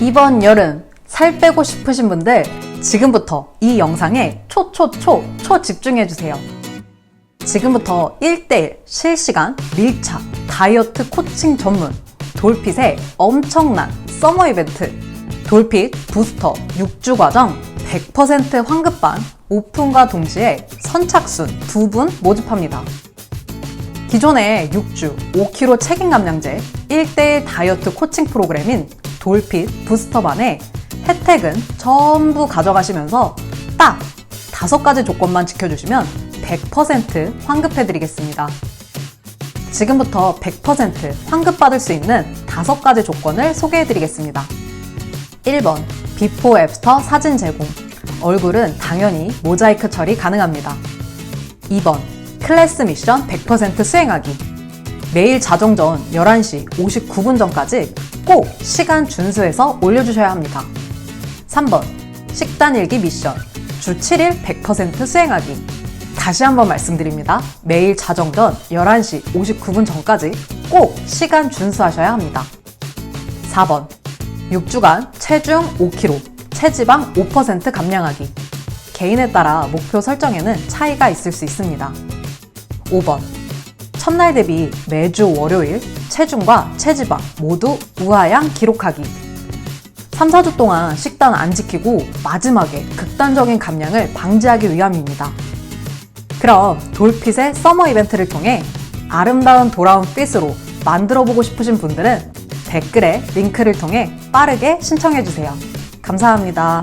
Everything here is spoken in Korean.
이번 여름 살 빼고 싶으신 분들 지금부터 이 영상에 초초초 초 집중해주세요. 지금부터 1대1 실시간 밀착 다이어트 코칭 전문 돌핏의 엄청난 서머 이벤트 돌핏 부스터 6주 과정 100% 환급반 오픈과 동시에 선착순 두 분 모집합니다. 기존의 6주 5kg 책임 감량제 1대1 다이어트 코칭 프로그램인 돌핏 부스터반의 혜택은 전부 가져가시면서 딱 다섯 가지 조건만 지켜주시면 100% 환급해드리겠습니다. 지금부터 100% 환급받을 수 있는 다섯 가지 조건을 소개해드리겠습니다. 1번 비포 애프터 사진 제공 얼굴은 당연히 모자이크 처리 가능합니다. 2번 클래스 미션 100% 수행하기 매일 자정 전 11시 59분 전까지 꼭 시간 준수해서 올려주셔야 합니다. 3번 식단 일기 미션 주 7일 100% 수행하기 다시 한번 말씀드립니다. 매일 자정 전 11시 59분 전까지 꼭 시간 준수하셔야 합니다. 4번 6주간 체중 5kg, 체지방 5% 감량하기. 개인에 따라 목표 설정에는 차이가 있을 수 있습니다. 5번. 첫날 대비 매주 월요일 체중과 체지방 모두 우하향 기록하기. 3, 4주 동안 식단 안 지키고 마지막에 극단적인 감량을 방지하기 위함입니다. 그럼 돌핏의 서머 이벤트를 통해 아름다운 돌아온 핏으로 만들어 보고 싶으신 분들은 댓글에 링크를 통해 빠르게 신청해 주세요. 감사합니다.